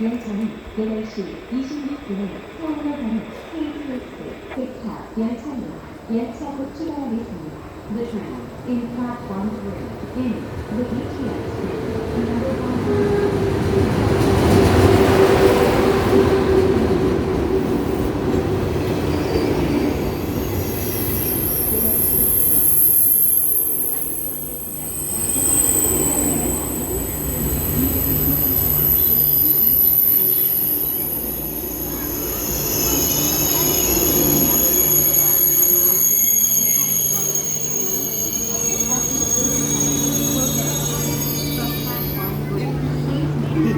열차는 8시 26분에 서울로 가는 KTX 백파 열차입니다. 열차 곧 출발하겠습니다. The train in platform 3 in the